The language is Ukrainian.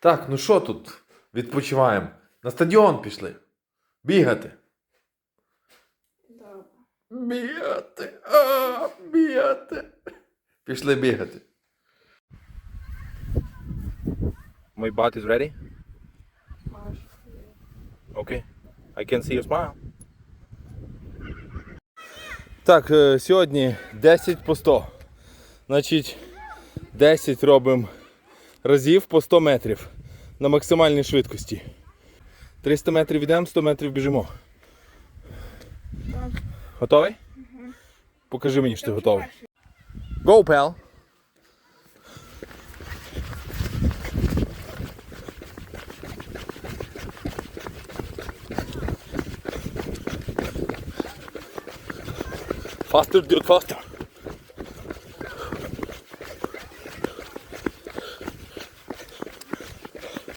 Так, ну що тут? Відпочиваємо. На стадіон пішли. Бігати. Добре. Бігати. А, бігати. Пішли бігати. My butt is ready. Маш. Okay. I can see your smile. Так, е, сьогодні 10 по 100. Значить, 10 робимо разів по 100 метрів на максимальній швидкості. 300 метрів йдемо, 100 метрів біжимо. Готовий? Покажи мені, що ти готовий. Go, pal! Faster, dude, faster!